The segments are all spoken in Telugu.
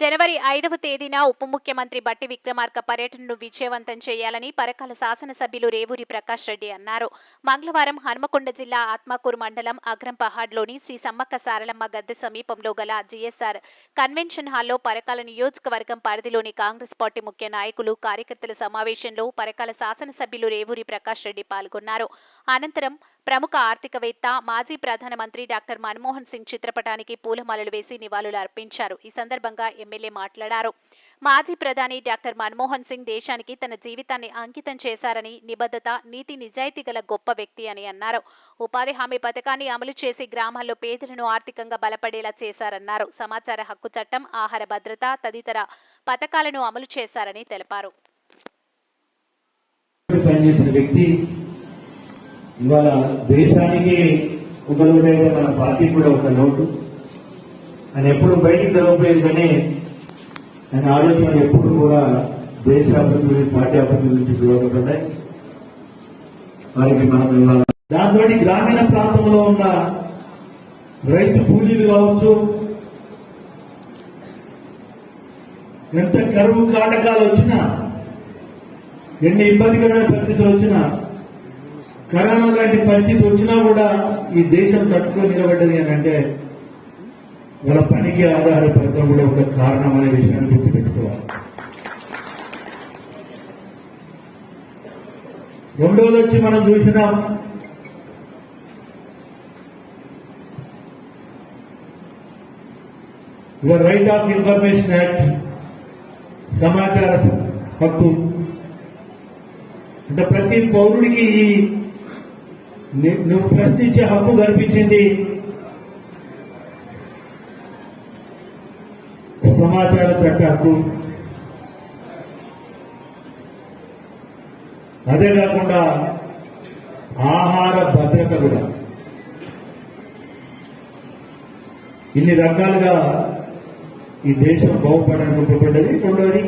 జనవరి ఐదవ తేదీన ఉప ముఖ్యమంత్రి బట్టి విక్రమార్క పర్యటనను విజయవంతం చేయాలని పరకాల శాసనసభ్యులు రేవూరి ప్రకాష్ రెడ్డి అన్నారు. మంగళవారం హన్మకొండ జిల్లా ఆత్మకూరు మండలం అగ్రంపహాడ్లోని శ్రీ సమ్మక్క సారలమ్మ గద్దె సమీపంలో గల జీఎస్ఆర్ కన్వెన్షన్ హాల్లో పరకాల నియోజకవర్గం పరిధిలోని కాంగ్రెస్ పార్టీ ముఖ్య నాయకులు కార్యకర్తల సమావేశంలో పరకాల శాసనసభ్యులు రేవూరి ప్రకాష్ రెడ్డి పాల్గొన్నారు. అనంతరం ప్రముఖ ఆర్థికవేత్త మాజీ ప్రధానమంత్రి డాక్టర్ మన్మోహన్ సింగ్ చిత్రపటానికి పూలమాలలు వేసి నివాళులు అర్పించారు. ఈ సందర్భంగా ఎమ్మెల్యే మాట్లాడారు. మాజీ ప్రధాని డాక్టర్ మన్మోహన్ సింగ్ దేశానికి తన జీవితాన్ని అంకితం చేశారని నిబద్ధత నీతి నిజాయితీ గల గొప్ప వ్యక్తి అని అన్నారు. ఉపాధి హామీ పథకాన్ని అమలు చేసి గ్రామాల్లో పేదలను ఆర్థికంగా బలపడేలా చేశారన్నారు. సమాచార హక్కు చట్టం ఆహార భద్రత తదితర పథకాలను అమలు చేశారని తెలిపారు. పనిచేసిన వ్యక్తి ఇవాళ దేశానికి ఒక మన పార్టీ కూడా ఒక లోటు ఆయన ఎప్పుడు బయటికి తెలవలేదు ఆయన ఆలోచనలు ఎప్పుడు కూడా దేశ అభివృద్ధి పార్టీ అభివృద్ధి గురించి చూడకపోతాయి వారికి మనం ఇవ్వాలి దాంతో గ్రామీణ ప్రాంతంలో ఉన్న రైతు కూలీలు కావచ్చు ఎంత కరువు కాటకాలు వచ్చినా ఎన్ని ఇబ్బందికరమైన పరిస్థితులు వచ్చినా కరోనా లాంటి పరిస్థితి వచ్చినా కూడా ఈ దేశం తట్టుకొని నిలబడ్డది అని అంటే వాళ్ళ పనికి ఆధారపడటం కూడా ఒక కారణం అనే విషయాన్ని గుర్తుపెట్టుకోవాలి. రెండోది వచ్చి మనం చూసినాం. ఇవాళ రైట్ ఆఫ్ ఇన్ఫర్మేషన్ యాక్ట్ సమాచార హక్కు. అంటే ప్రతి పౌరుడికి ఈ నువ్వు ప్రశ్నించే హక్కు కల్పించింది. సమాచార చట్ట హక్కు. అదే కాకుండా ఆహార భద్రత కూడా. ఇన్ని రకాలుగా ఈ దేశం బాగుపడడానికి ఉపయోగపడ్డది రెండోది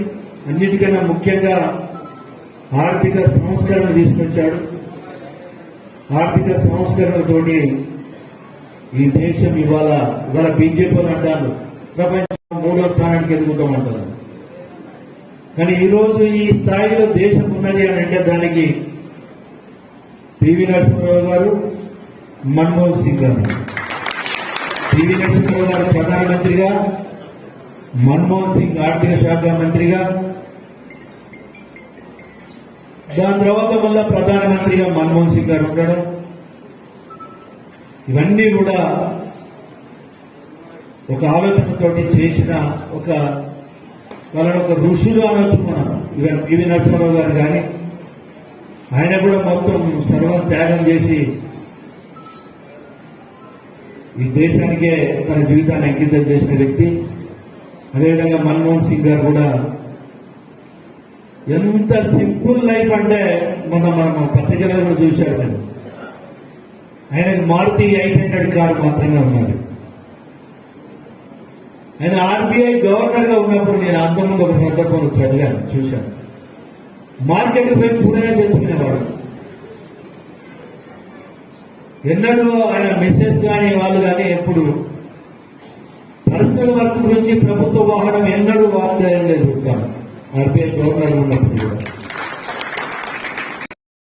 అన్నిటికన్నా ముఖ్యంగా ఆర్థిక సంస్కరణ తీసుకొచ్చాడు. ఆర్థిక సంస్కరణతోటి ఈ దేశం ఇవాళ ఇవాళ బీజేపీ అంటారు ప్రపంచం మూడో స్థానానికి ఎదుగుతామంటారు కానీ ఈ రోజు ఈ స్థాయిలో దేశం ఉన్నది అని అంటే దానికి పివి నరసింహరావు గారు మన్మోహన్ సింగ్ గారు. పివి నరసింహరావు గారు ప్రధానమంత్రిగా మన్మోహన్ సింగ్ ఆర్థిక శాఖ మంత్రిగా దాని తర్వాత మళ్ళా ప్రధానమంత్రిగా మన్మోహన్ సింగ్ గారు ఉండడం. ఇవన్నీ కూడా ఒక ఆలోచనతో చేసిన ఒక వాళ్ళని ఒక ఋషులు అనొచ్చు మనం ఇవన్ పివి నరసింహరావు గారు కానీ ఆయన కూడా మొత్తం సర్వం త్యాగం చేసి ఈ దేశానికే తన జీవితాన్ని అంకితం చేసిన వ్యక్తి. అదేవిధంగా మన్మోహన్ సింగ్ గారు కూడా ఎంత సింపుల్ లైఫ్ అంటే మొన్న మనం పత్రికలను చూశాడు నేను ఆయనకు మారుతి ఎయిట్ హండ్రెడ్ కార్ మాత్రమే ఉన్నది. ఆయన ఆర్బీఐ గవర్నర్గా ఉన్నప్పుడు నేను అంతకుముందు ఒక సందర్భంలో చదివాను చూశాను. మార్కెట్ పోయి కూరగాయ తెచ్చుకునేవాడు. ఎన్నడూ ఆయన మెసేజ్ కానీ వాళ్ళు కానీ ఎప్పుడు పర్సనల్ వర్క్ గురించి ప్రభుత్వ వాహనం ఎన్నడూ వాగ్దానం లేదు ఆర్బీఐ గవర్నర్ ఉన్నప్పుడు కూడా